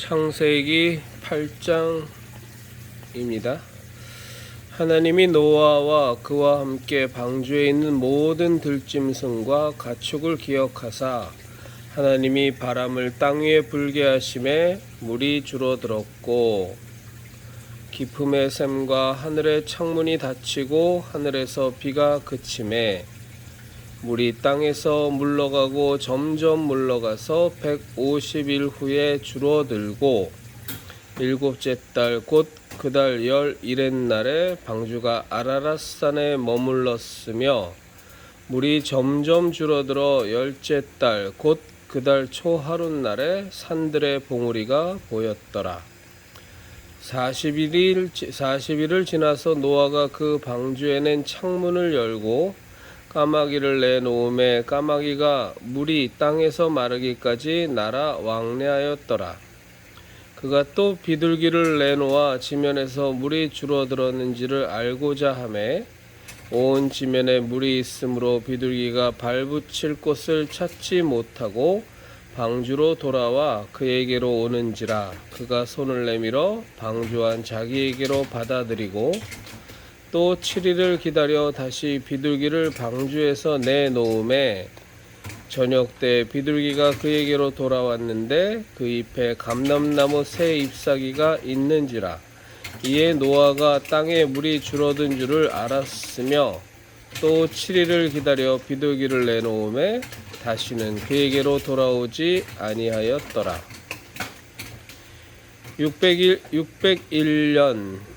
창세기 8장입니다. 하나님이 노아와 그와 함께 방주에 있는 모든 들짐승과 가축을 기억하사 하나님이 바람을 땅 위에 불게 하심에 물이 줄어들었고 깊음의 샘과 하늘의 창문이 닫히고 하늘에서 비가 그침에 물이 땅에서 물러가고 점점 물러가서 150일 후에 줄어들고 일곱째 달 곧 그달 열일의 날에 방주가 아라랏산에 머물렀으며 물이 점점 줄어들어 열째 달 곧 그달 초하룻 날에 산들의 봉우리가 보였더라. 40일을 40일을 지나서 노아가 그 방주에 낸 창문을 열고 까마귀를 내놓음에 까마귀가 물이 땅에서 마르기까지 날아 왕래하였더라. 그가 또 비둘기를 내놓아 지면에서 물이 줄어들었는지를 알고자 하매 온 지면에 물이 있으므로 비둘기가 발붙일 곳을 찾지 못하고 방주로 돌아와 그에게로 오는지라 그가 손을 내밀어 방주한 자기에게로 받아들이고 또 7일을 기다려 다시 비둘기를 방주에서 내놓음에 저녁 때 비둘기가 그에게로 돌아왔는데 그 잎에 감람나무 새 잎사귀가 있는지라 이에 노아가 땅에 물이 줄어든 줄을 알았으며 또 7일을 기다려 비둘기를 내놓음에 다시는 그에게로 돌아오지 아니하였더라. 600일 601년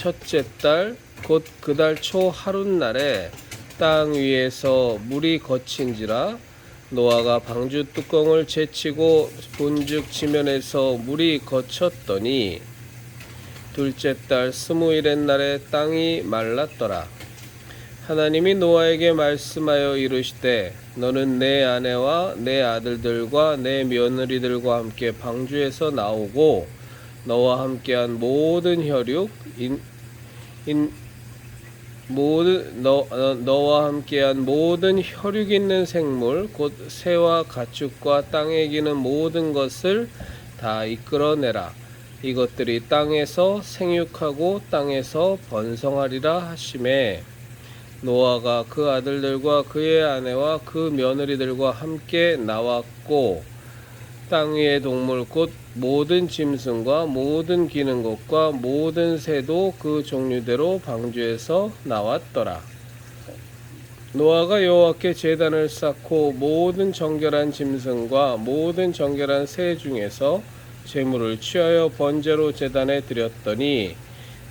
첫째 달 곧 그 달 초 하룻날에 땅 위에서 물이 거친지라 노아가 방주 뚜껑을 제치고 본즉 지면에서 물이 거쳤더니 둘째 달 스무일의 날에 땅이 말랐더라. 하나님이 노아에게 말씀하여 이르시되 너는 내 아내와 내 아들들과 내 며느리들과 함께 방주에서 나오고 너와 함께한 모든 혈육 인, 인 모든 너, 어, 너와 함께한 모든 혈육 있는 생물 곧 새와 가축과 땅에 기는 모든 것을 다 이끌어내라. 이것들이 땅에서 생육하고 땅에서 번성하리라 하심에 노아가 그 아들들과 그의 아내와 그 며느리들과 함께 나왔고 땅 위의 동물 곧 모든 짐승과 모든 기는 것과 모든 새도 그 종류대로 방주에서 나왔더라. 노아가 여호와께 제단을 쌓고 모든 정결한 짐승과 모든 정결한 새 중에서 제물을 취하여 번제로 제단에 드렸더니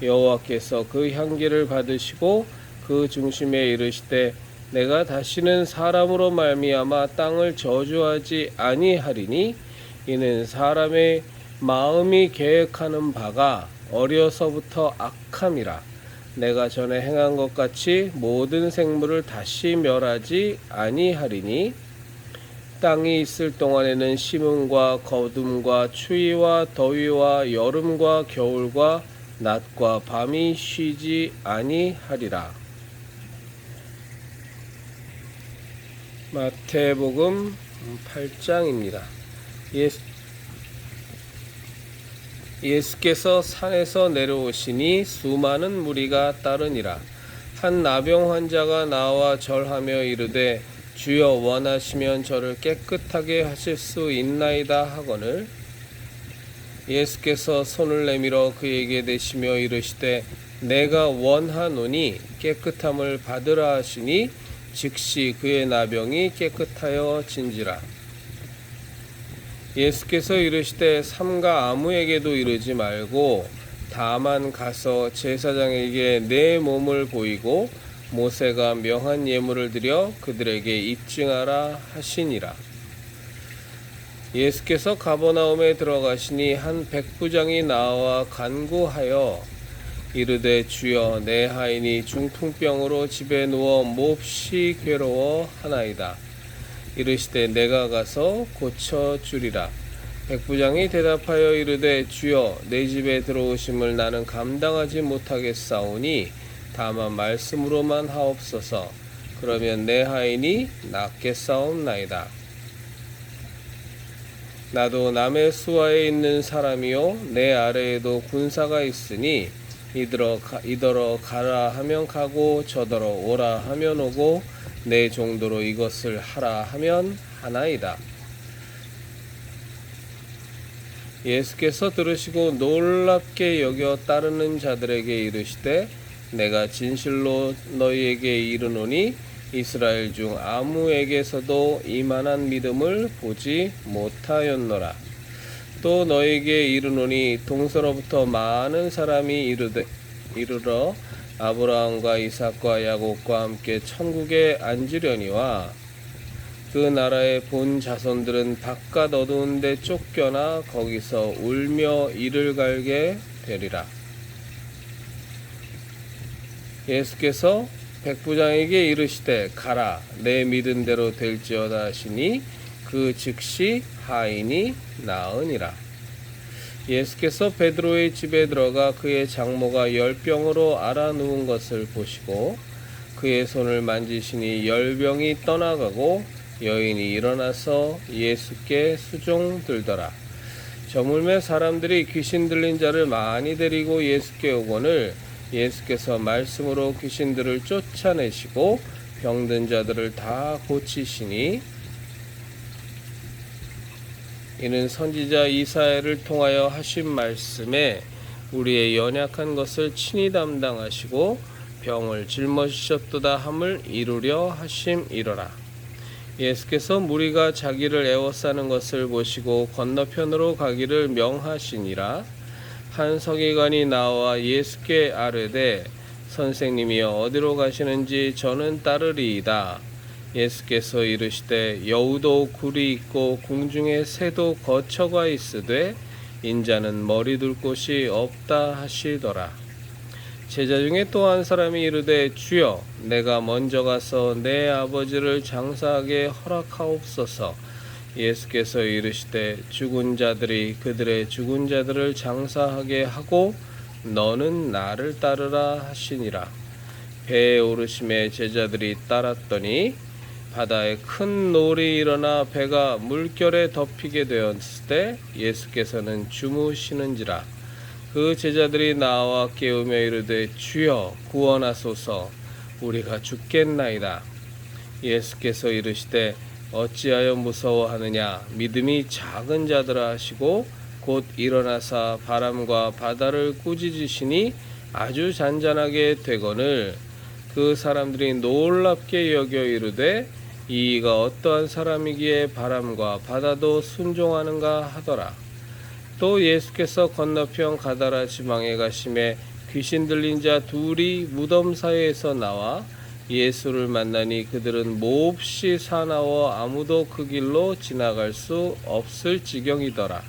여호와께서 그 향기를 받으시고 그 중심에 이르시되 내가 다시는 사람으로 말미암아 땅을 저주하지 아니하리니 이는 사람의 마음이 계획하는 바가 어려서부터 악함이라 내가 전에 행한 것 같이 모든 생물을 다시 멸하지 아니하리니 땅이 있을 동안에는 심음과 거둠과 추위와 더위와 여름과 겨울과 낮과 밤이 쉬지 아니하리라. 마태복음 8장입니다. 예수, 예수께서 산에서 내려오시니 수많은 무리가 따르니라. 한 나병 환자가 나와 절하며 이르되 주여 원하시면 저를 깨끗하게 하실 수 있나이다 하거늘 예수께서 손을 내밀어 그에게 대시며 이르시되 내가 원하노니 깨끗함을 받으라 하시니 즉시 그의 나병이 깨끗하여 진지라 예수께서 이르시되 삼가 아무에게도 이르지 말고 다만 가서 제사장에게 내 몸을 보이고 모세가 명한 예물을 드려 그들에게 입증하라 하시니라. 예수께서 가버나움에 들어가시니 한 백부장이 나와 간구하여 이르되 주여 내 하인이 중풍병으로 집에 누워 몹시 괴로워 하나이다. 이르시되 내가 가서 고쳐 주리라. 백부장이 대답하여 이르되 주여 내 집에 들어오심을 나는 감당하지 못하겠사오니 다만 말씀으로만 하옵소서. 그러면 내 하인이 낫겠사옵나이다. 나도 남의 수하에 있는 사람이요 내 아래에도 군사가 있으니 이더러 가, 이더러 가라 하면 가고 저더러 오라 하면 오고 내 정도로 이것을 하라 하면 하나이다. 예수께서 들으시고 놀랍게 여겨 따르는 자들에게 이르시되 내가 진실로 너희에게 이르노니 이스라엘 중 아무에게서도 이만한 믿음을 보지 못하였노라. 또 너에게 이르노니 동서로부터 많은 사람이 이르되 이르러 아브라함과 이삭과 야곱과 함께 천국에 앉으려니와 그 나라의 본 자손들은 바깥 어두운 데 쫓겨나 거기서 울며 이를 갈게 되리라. 예수께서 백부장에게 이르시되 가라 내 믿은 대로 될지어다 하시니 그 즉시 하인이 나으니라. 예수께서 베드로의 집에 들어가 그의 장모가 열병으로 알아 누운 것을 보시고 그의 손을 만지시니 열병이 떠나가고 여인이 일어나서 예수께 수종 들더라. 저물매 사람들이 귀신 들린 자를 많이 데리고 예수께 오거늘 예수께서 말씀으로 귀신들을 쫓아내시고 병든 자들을 다 고치시니 이는 선지자 이사야를 통하여 하신 말씀에 우리의 연약한 것을 친히 담당하시고 병을 짊어지셨도다 함을 이루려 하심이로라. 예수께서 무리가 자기를 애워싸는 것을 보시고 건너편으로 가기를 명하시니라. 한 서기관이 나와 예수께 아뢰되 선생님이여 어디로 가시는지 저는 따르리이다. 예수께서 이르시되 여우도 굴이 있고 궁중에 새도 거처가 있으되 인자는 머리 둘 곳이 없다 하시더라. 제자 중에 또 한 사람이 이르되 주여 내가 먼저 가서 내 아버지를 장사하게 허락하옵소서. 예수께서 이르시되 죽은 자들이 그들의 죽은 자들을 장사하게 하고 너는 나를 따르라 하시니라. 배에 오르심에 제자들이 따랐더니 바다에 큰 노을이 일어나 배가 물결에 덮이게 되었을 때 예수께서는 주무시는지라. 그 제자들이 나와 깨우며 이르되 주여 구원하소서. 우리가 죽겠나이다. 예수께서 이르시되 어찌하여 무서워하느냐? 믿음이 작은 자들아 하시고 곧 일어나사 바람과 바다를 꾸짖으시니 아주 잔잔하게 되거늘. 그 사람들이 놀랍게 여겨 이르되 이가 어떠한 사람이기에 바람과 바다도 순종하는가 하더라. 또 예수께서 건너편 가다라 지방에 가심에 귀신 들린 자 둘이 무덤 사이에서 나와 예수를 만나니 그들은 몹시 사나워 아무도 그 길로 지나갈 수 없을 지경이더라.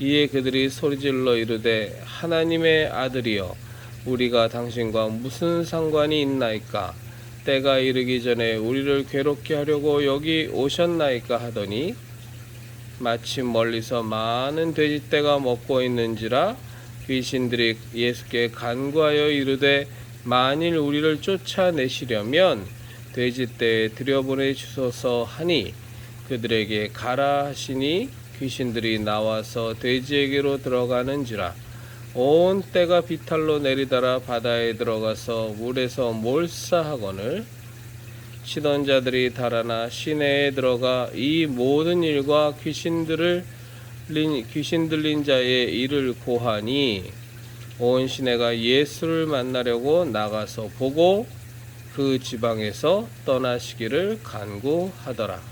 이에 그들이 소리질러 이르되 하나님의 아들이여 우리가 당신과 무슨 상관이 있나이까 때가 이르기 전에 우리를 괴롭게 하려고 여기 오셨나이까 하더니 마침 멀리서 많은 돼지떼가 먹고 있는지라 귀신들이 예수께 간구하여 이르되 만일 우리를 쫓아내시려면 돼지떼에 들여보내 주소서 하니 그들에게 가라 하시니 귀신들이 나와서 돼지에게로 들어가는지라 온 때가 비탈로 내리다라 바다에 들어가서 물에서 몰사하거늘 치던 자들이 달아나 시내에 들어가 이 모든 일과 귀신들을 귀신 들린 자의 일을 고하니 온 시내가 예수를 만나려고 나가서 보고 그 지방에서 떠나시기를 간구하더라.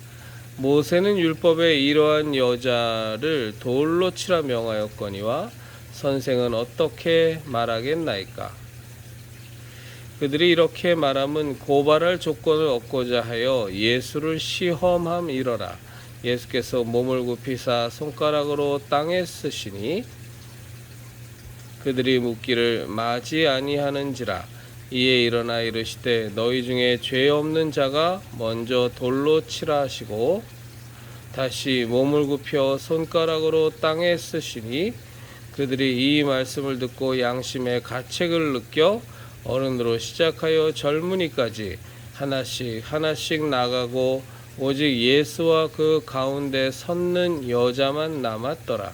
모세는 율법에 이러한 여자를 돌로 치라 명하였거니와 선생은 어떻게 말하겠나이까? 그들이 이렇게 말함은 고발할 조건을 얻고자 하여 예수를 시험함이러라. 예수께서 몸을 굽히사 손가락으로 땅에 쓰시니 그들이 묻기를 마지 아니하는지라 이에 일어나 이르시되 너희 중에 죄 없는 자가 먼저 돌로 치라 하시고 다시 몸을 굽혀 손가락으로 땅에 쓰시니 그들이 이 말씀을 듣고 양심의 가책을 느껴 어른으로 시작하여 젊은이까지 하나씩 하나씩 나가고 오직 예수와 그 가운데 섰는 여자만 남았더라.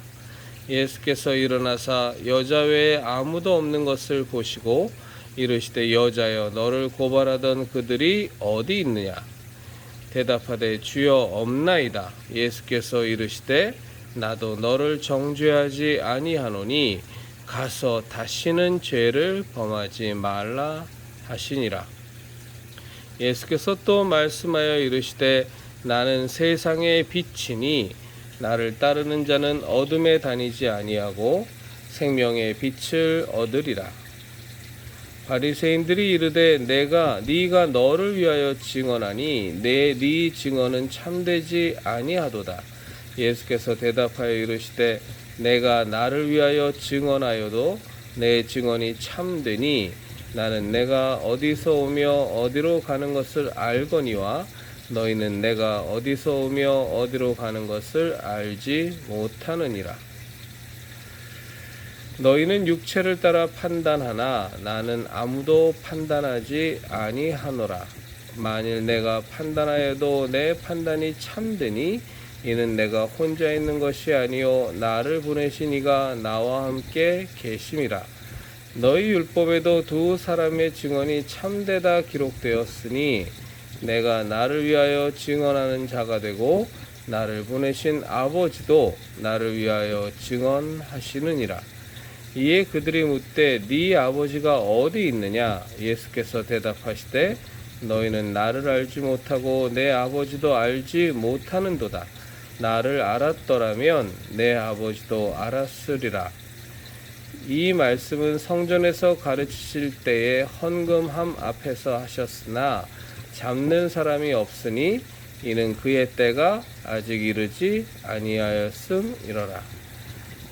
예수께서 일어나사 여자 외에 아무도 없는 것을 보시고 이르시되 여자여 너를 고발하던 그들이 어디 있느냐? 대답하되 주여 없나이다. 예수께서 이르시되 나도 너를 정죄하지 아니하노니 가서 다시는 죄를 범하지 말라 하시니라. 예수께서 또 말씀하여 이르시되 나는 세상의 빛이니 나를 따르는 자는 어둠에 다니지 아니하고 생명의 빛을 얻으리라. 바리새인들이 이르되 내가 네가 너를 위하여 증언하니 내네 증언은 참되지 아니하도다. 예수께서 대답하여 이르시되 내가 나를 위하여 증언하여도 내 증언이 참되니 나는 내가 어디서 오며 어디로 가는 것을 알거니와 너희는 내가 어디서 오며 어디로 가는 것을 알지 못하느니라. 너희는 육체를 따라 판단하나 나는 아무도 판단하지 아니하노라. 만일 내가 판단하여도 내 판단이 참되니 이는 내가 혼자 있는 것이 아니요 나를 보내신 이가 나와 함께 계심이라. 너희 율법에도 두 사람의 증언이 참되다 기록되었으니 내가 나를 위하여 증언하는 자가 되고 나를 보내신 아버지도 나를 위하여 증언하시느니라. 이에 그들이 묻되 네 아버지가 어디 있느냐? 예수께서 대답하시되 너희는 나를 알지 못하고 내 아버지도 알지 못하는도다. 나를 알았더라면 내 아버지도 알았으리라. 이 말씀은 성전에서 가르치실 때에 헌금함 앞에서 하셨으나 잡는 사람이 없으니 이는 그의 때가 아직 이르지 아니하였음이러라.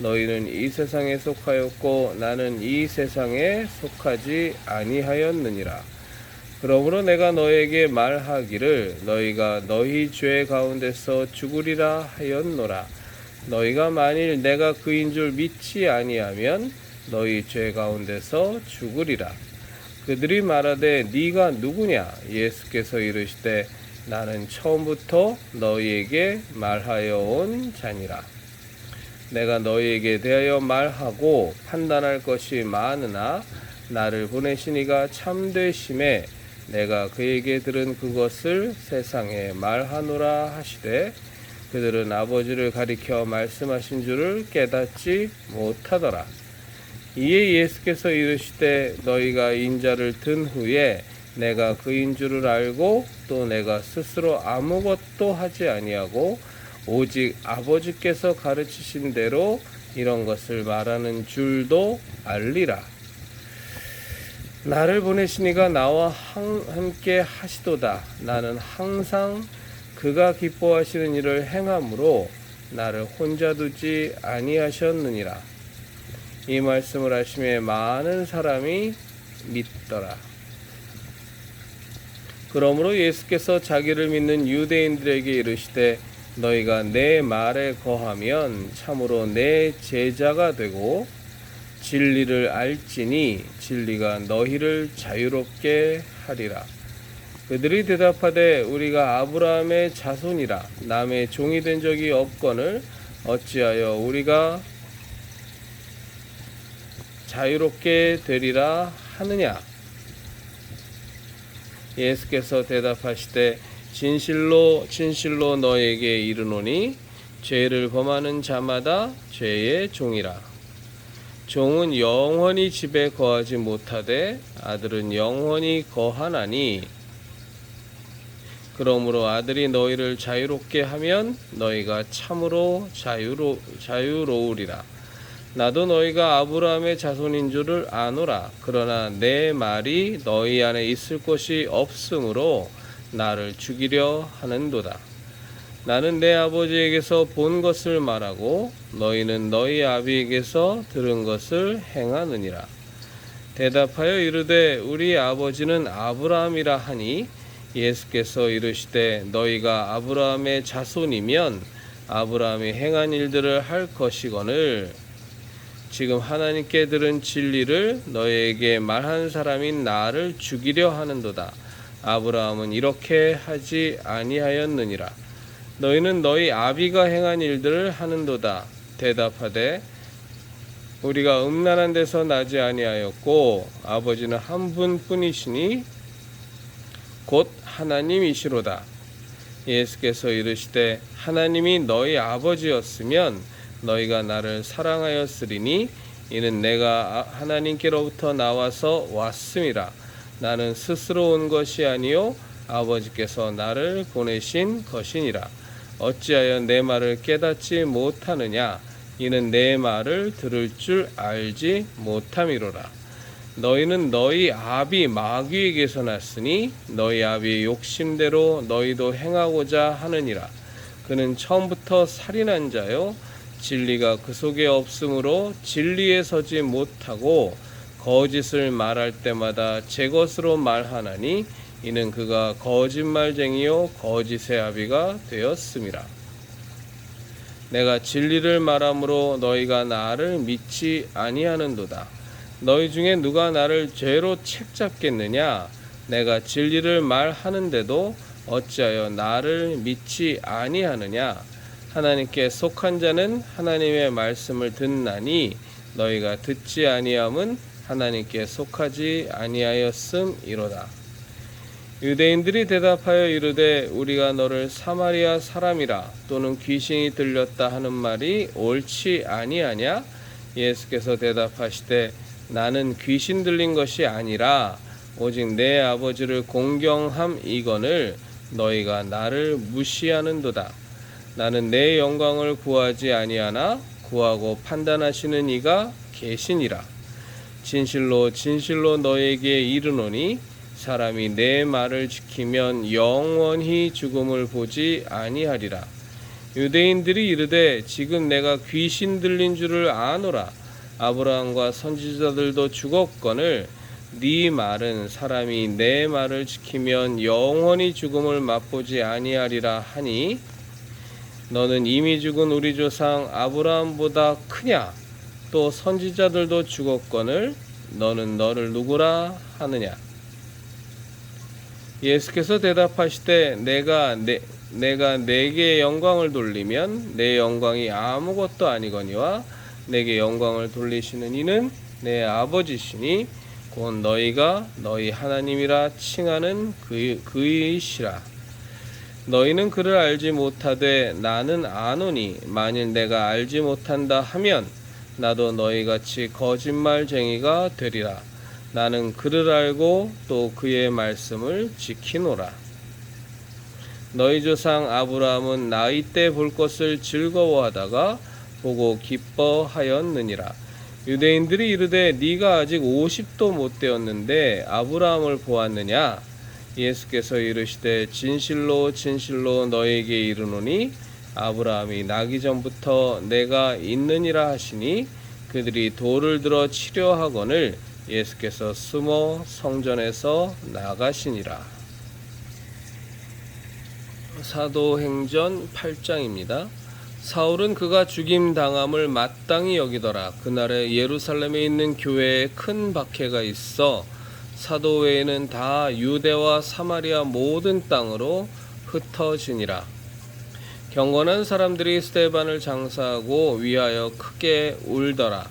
너희는 이 세상에 속하였고 나는 이 세상에 속하지 아니하였느니라. 그러므로 내가 너에게 말하기를 너희가 너희 죄 가운데서 죽으리라 하였노라. 너희가 만일 내가 그인 줄 믿지 아니하면 너희 죄 가운데서 죽으리라. 그들이 말하되 네가 누구냐? 예수께서 이르시되 나는 처음부터 너희에게 말하여 온 자니라. 내가 너희에게 대하여 말하고 판단할 것이 많으나 나를 보내신 이가 참되심에 내가 그에게 들은 그것을 세상에 말하노라 하시되 그들은 아버지를 가리켜 말씀하신 줄을 깨닫지 못하더라. 이에 예수께서 이르시되 너희가 인자를 든 후에 내가 그인 줄을 알고 또 내가 스스로 아무것도 하지 아니하고 오직 아버지께서 가르치신 대로 이런 것을 말하는 줄도 알리라. 나를 보내시니가 나와 함께 하시도다. 나는 항상 그가 기뻐하시는 일을 행함으로 나를 혼자 두지 아니하셨느니라. 이 말씀을 하심에 많은 사람이 믿더라. 그러므로 예수께서 자기를 믿는 유대인들에게 이르시되 너희가 내 말에 거하면 참으로 내 제자가 되고 진리를 알지니 진리가 너희를 자유롭게 하리라. 그들이 대답하되 우리가 아브라함의 자손이라 남의 종이 된 적이 없거늘 어찌하여 우리가 자유롭게 되리라 하느냐 예수께서 대답하시되 진실로 진실로 너에게 이르노니 죄를 범하는 자마다 죄의 종이라. 종은 영원히 집에 거하지 못하되 아들은 영원히 거하나니. 그러므로 아들이 너희를 자유롭게 하면 너희가 참으로 자유로 자유로우리라. 나도 너희가 아브라함의 자손인 줄을 아노라. 그러나 내 말이 너희 안에 있을 것이 없으므로 나를 죽이려 하는도다 나는 내 아버지에게서 본 것을 말하고 너희는 너희 아비에게서 들은 것을 행하느니라. 대답하여 이르되 우리 아버지는 아브라함이라 하니 예수께서 이르시되 너희가 아브라함의 자손이면 아브라함이 행한 일들을 할 것이거늘 지금 하나님께 들은 진리를 너희에게 말한 사람인 나를 죽이려 하는도다. 아브라함은 이렇게 하지 아니하였느니라. 너희는 너희 아비가 행한 일들을 하는도다. 대답하되 우리가 음란한 데서 나지 아니하였고 아버지는 한 분뿐이시니 곧 하나님이시로다. 예수께서 이르시되 하나님이 너희 아버지였으면 너희가 나를 사랑하였으리니 이는 내가 하나님께로부터 나와서 왔음이라. 나는 스스로 온 것이 아니요 아버지께서 나를 보내신 것이니라. 어찌하여 내 말을 깨닫지 못하느냐? 이는 내 말을 들을 줄 알지 못함이로라. 너희는 너희 아비 마귀에게서 났으니 너희 아비의 욕심대로 너희도 행하고자 하느니라. 그는 처음부터 살인한 자요 진리가 그 속에 없으므로 진리에 서지 못하고 거짓을 말할 때마다 제 것으로 말하나니 이는 그가 거짓말쟁이요 거짓의 아비가 되었음이라. 내가 진리를 말함으로 너희가 나를 믿지 아니하는도다. 너희 중에 누가 나를 죄로 책잡겠느냐? 내가 진리를 말하는데도 어찌하여 나를 믿지 아니하느냐? 하나님께 속한 자는 하나님의 말씀을 듣나니 너희가 듣지 아니함은 하나님께 속하지 아니하였음이로다. 유대인들이 대답하여 이르되 우리가 너를 사마리아 사람이라 또는 귀신이 들렸다 하는 말이 옳지 아니하냐? 예수께서 대답하시되 나는 귀신 들린 것이 아니라 오직 내 아버지를 공경함 이거늘 너희가 나를 무시하는도다. 나는 내 영광을 구하지 아니하나 구하고 판단하시는 이가 계시니라 진실로 진실로 너에게 이르노니 사람이 내 말을 지키면 영원히 죽음을 보지 아니하리라. 유대인들이 이르되 지금 내가 귀신 들린 줄을 아노라. 아브라함과 선지자들도 죽었거늘 네 말은 사람이 내 말을 지키면 영원히 죽음을 맛보지 아니하리라 하니 너는 이미 죽은 우리 조상 아브라함보다 크냐 또 선지자들도 죽었거늘 너는 너를 누구라 하느냐? 예수께서 대답하시되 내가 내, 내가 내게 영광을 돌리면 내 영광이 아무것도 아니거니와 내게 영광을 돌리시는 이는 내 아버지시니 곧 너희가 너희 하나님이라 칭하는 그, 그이시라. 너희는 그를 알지 못하되 나는 아노니 만일 내가 알지 못한다 하면 나도 너희 같이 거짓말쟁이가 되리라 나는 그를 알고 또 그의 말씀을 지키노라. 너희 조상 아브라함은 나이 때 볼 것을 즐거워하다가 보고 기뻐하였느니라. 유대인들이 이르되 네가 아직 50도 못 되었는데 아브라함을 보았느냐? 예수께서 이르시되 진실로 진실로 너에게 이르노니 아브라함이 나기 전부터 내가 있느니라 하시니 그들이 돌을 들어 치려 하거늘 예수께서 숨어 성전에서 나가시니라. 사도행전 8장입니다. 사울은 그가 죽임 당함을 마땅히 여기더라. 그날에 예루살렘에 있는 교회에 큰 박해가 있어 사도 외에는 다 유대와 사마리아 모든 땅으로 흩어지니라. 경건한 사람들이 스테반을 장사하고 위하여 크게 울더라.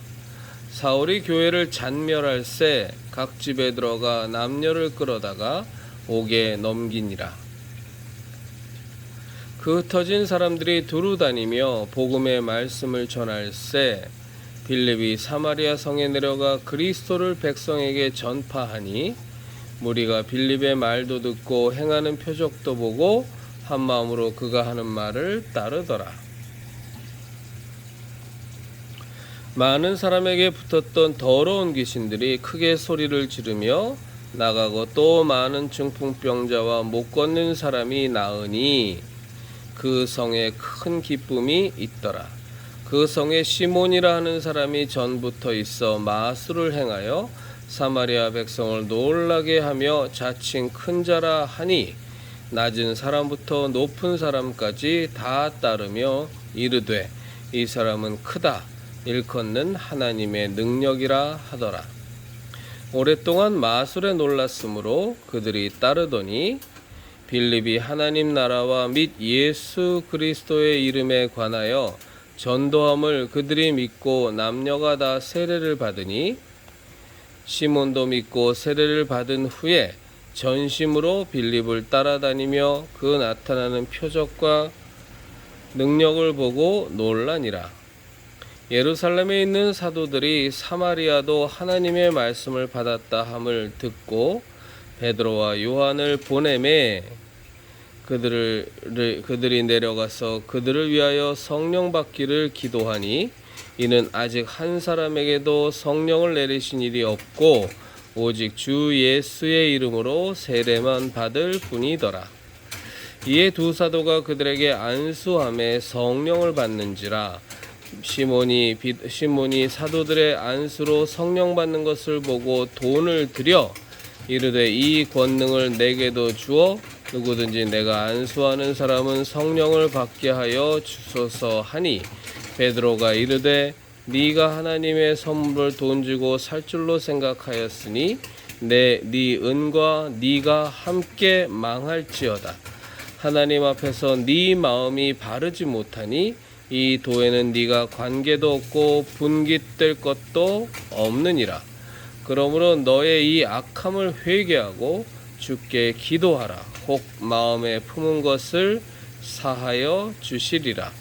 사울이 교회를 잔멸할새 각 집에 들어가 남녀를 끌어다가 옥에 넘기니라. 그 흩어진 사람들이 두루 다니며 복음의 말씀을 전할세 빌립이 사마리아 성에 내려가 그리스도를 백성에게 전파하니 무리가 빌립의 말도 듣고 행하는 표적도 보고 한 마음으로 그가 하는 말을 따르더라. 많은 사람에게 붙었던 더러운 귀신들이 크게 소리를 지르며 나가고 또 많은 중풍병자와 못 걷는 사람이 나으니 그 성에 큰 기쁨이 있더라. 그 성에 시몬이라 하는 사람이 전부터 있어 마술을 행하여 사마리아 백성을 놀라게 하며 자칭 큰 자라 하니 낮은 사람부터 높은 사람까지 다 따르며 이르되 이 사람은 크다 일컫는 하나님의 능력이라 하더라. 오랫동안 마술에 놀랐으므로 그들이 따르더니 빌립이 하나님 나라와 및 예수 그리스도의 이름에 관하여 전도함을 그들이 믿고 남녀가 다 세례를 받으니 시몬도 믿고 세례를 받은 후에 전심으로 빌립을 따라다니며 그 나타나는 표적과 능력을 보고 놀라니라. 예루살렘에 있는 사도들이 사마리아도 하나님의 말씀을 받았다 함을 듣고 베드로와 요한을 보내매 그들을 그들이 내려가서 그들을 위하여 성령 받기를 기도하니 이는 아직 한 사람에게도 성령을 내리신 일이 없고 오직 주 예수의 이름으로 세례만 받을 뿐이더라. 이에 두 사도가 그들에게 안수함에 성령을 받는지라 시몬이 비- 시몬이 사도들의 안수로 성령 받는 것을 보고 돈을 들여 이르되 이 권능을 내게도 주어 누구든지 내가 안수하는 사람은 성령을 받게 하여 주소서 하니 베드로가 이르되 네가 하나님의 선물을 돈 주고 살 줄로 생각하였으니 내네 은과 네가 함께 망할지어다 하나님 앞에서 네 마음이 바르지 못하니 이 도에는 네가 관계도 없고 분깃될 것도 없느니라. 그러므로 너의 이 악함을 회개하고 주께 기도하라. 혹 마음에 품은 것을 사하여 주시리라.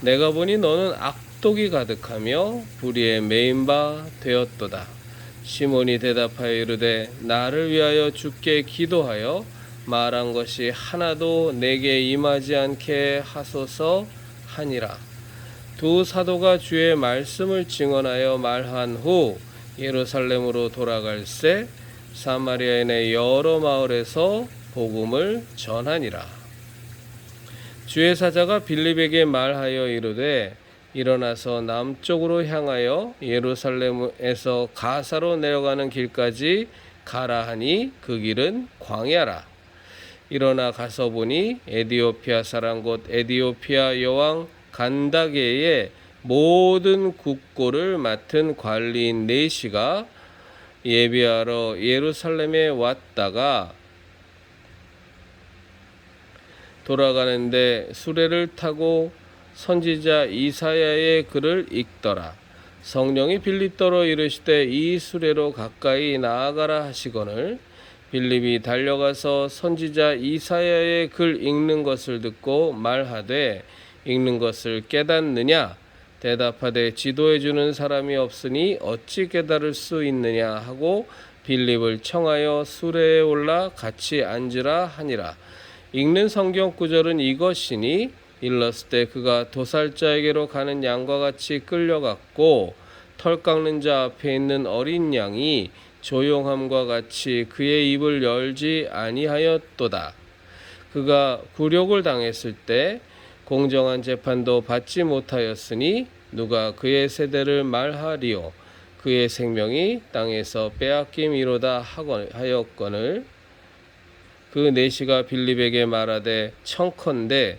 내가 보니 너는 악 독이 가득하며 불의에 매인 바 되었도다. 시몬이 대답하여 이르되 나를 위하여 주께 기도하여 말한 것이 하나도 내게 임하지 않게 하소서 하니라. 두 사도가 주의 말씀을 증언하여 말한 후 예루살렘으로 돌아갈새 사마리아의 내 여러 마을에서 복음을 전하니라. 주의 사자가 빌립에게 말하여 이르되 일어나서 남쪽으로 향하여 예루살렘에서 가사로 내려가는 길까지 가라 하니 그 길은 광야라. 일어나 가서 보니 에디오피아 사람 곧 에디오피아 여왕 간다게의 모든 국고를 맡은 관리인 네시가 예비하러 예루살렘에 왔다가 돌아가는데 수레를 타고 선지자 이사야의 글을 읽더라. 성령이 빌립더러 이르시되 이 수레로 가까이 나아가라 하시거늘 빌립이 달려가서 선지자 이사야의 글 읽는 것을 듣고 말하되 읽는 것을 깨닫느냐? 대답하되 지도해 주는 사람이 없으니 어찌 깨달을 수 있느냐? 하고 빌립을 청하여 수레에 올라 같이 앉으라 하니라. 읽는 성경 구절은 이것이니 일렀을 때 그가 도살자에게로 가는 양과 같이 끌려갔고 털 깎는 자 앞에 있는 어린 양이 조용함과 같이 그의 입을 열지 아니하였도다. 그가 굴욕을 당했을 때 공정한 재판도 받지 못하였으니 누가 그의 세대를 말하리요 그의 생명이 땅에서 빼앗김이로다 하였거늘 그 내시가 빌립에게 말하되 청컨대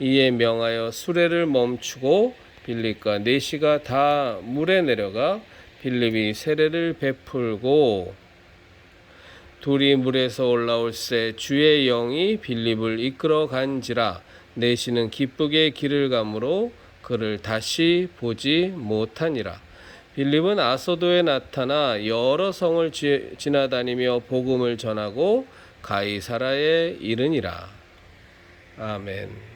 이에 명하여 수레를 멈추고 빌립과 네시가 다 물에 내려가 빌립이 세례를 베풀고 둘이 물에서 올라올새 주의 영이 빌립을 이끌어 간지라 내시는 기쁘게 길을 가므로 그를 다시 보지 못하니라. 빌립은 아소도에 나타나 여러 성을 지- 지나다니며 복음을 전하고 가이사라에 이르니라. 아멘.